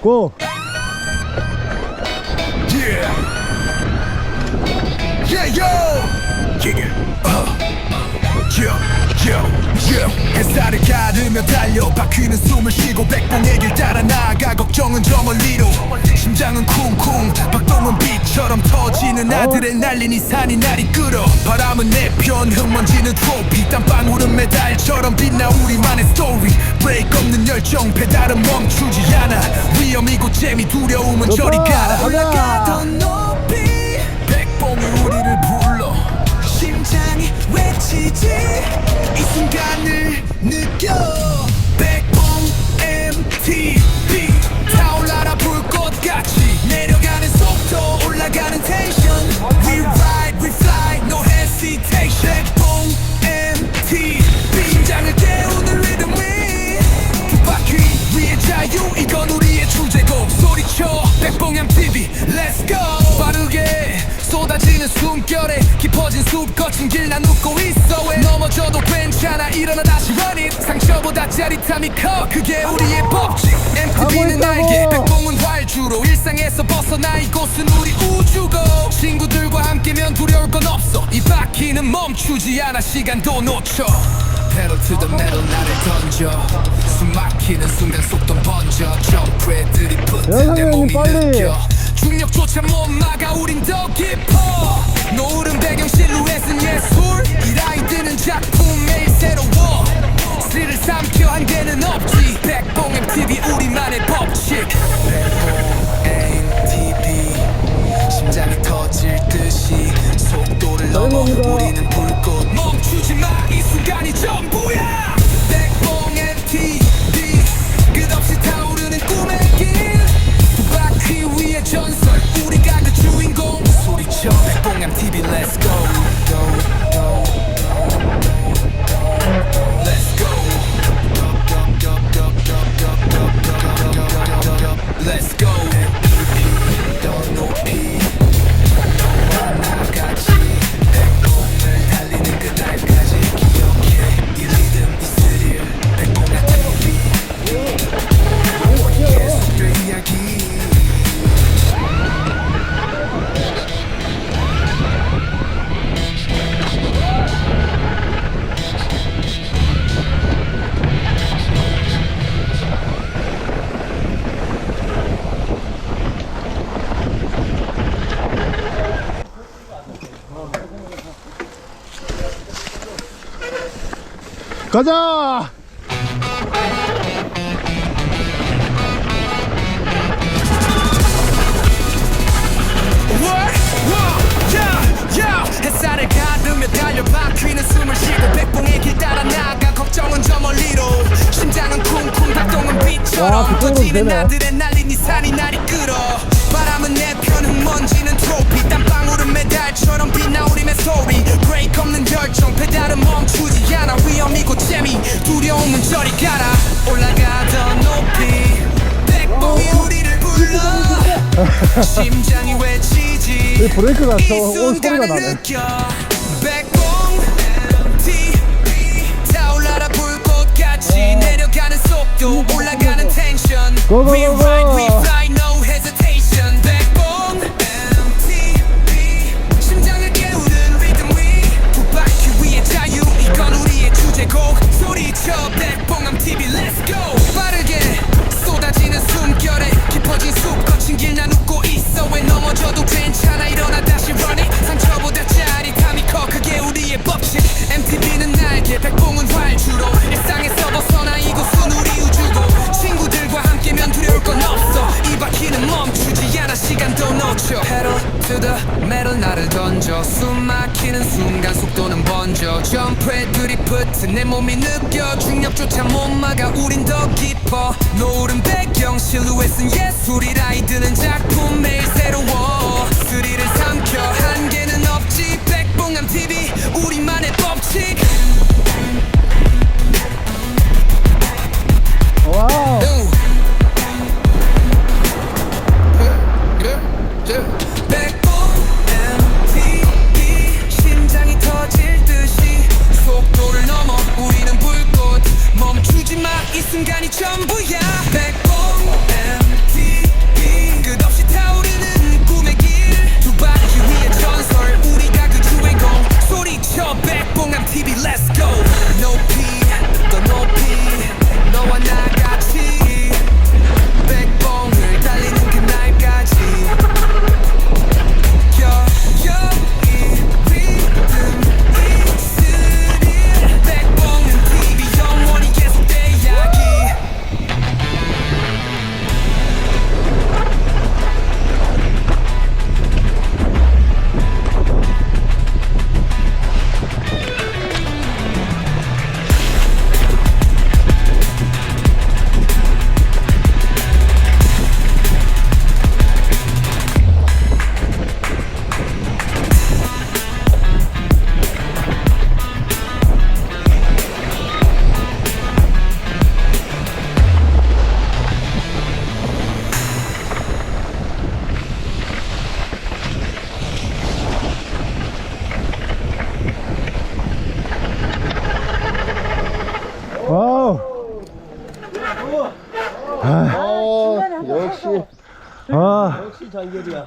고! Yeah. Yeah, yo. Yeah. Uh. Yo, yo, yo. 햇살을 가르며 달려 바퀴는 숨을 쉬고 백봉의 길 따라 나아가 걱정은 저 멀리로 심장은 쿵쿵 박동은 빛처럼 터지는 아들의 날린 이 산이 날 이 끌어. 바람은 내편 흙먼지는 트로피 땀방울은 메달처럼 빛나 우리만의 스토리 브레이크 없는 열정 페달은 멈추지 않아. 위험이고 재미 두려움은 저리 가라. 올라가던 높이 자유 이건 우리의 주제곡. 소리쳐 백봉양 TV Let's go. 빠르게 쏟아지는 숨결에 깊어진 숲 거친 길 난 웃고 있어. 왜 넘어져도 괜찮아. 일어나 다시 run it 상처보다 짜릿함이 커. 그게 우리의 법칙. MTV는. 날개 백봉은 활주로. 일상에서 벗어나 이곳은 우리 우주고. 친구들과 함께면 두려울 건 없어. 이 바퀴는 멈추지 않아. 시간도 놓쳐 Pedal to the metal 나를 던져. 숨 막히는 순간 속도 번져. 점프에 들이붙은 내 영상이 몸이 빨리. 느껴. 중력조차 못 막아 우린 더 가자! What? Wow, yeah, yeah. 햇살을 가르며 달려 바퀴는 숨을 쉬고 백봉의 길 따라 나가 걱정은 저 멀리로 심장은 쿵쿵 박동은 와, 빛처럼 그쪽으로 터지는 되네. 아들의 날린 이 산이 날 이 끌어 바람은 내 편은 먼지는 트로피 땀방울은 메달처럼 빛나 우리의 소리 열정 페달은 멈추지 않아. 위험이고 재미 두려움은 저리 가라. 올라가던 높이. 백봉이 우리를 불러. 심장이 외치지. 이 브레이크가 이저올 소리가 나네. 느껴. 백봉 TV 타올라라 불꽃같이 내려가는 속도. 올라가는 텐션. Go, go, We ride, we fly, 나를 던져 숨 막히는 순간 속도는 번져. 점프에 들이붙은 내 몸이 느껴. 중력조차 못 막아. 우린 더 깊어. 노을은 배경. 실루엣은 예술이. 라 이드는 작품 이 순간이 전부야 장결이야.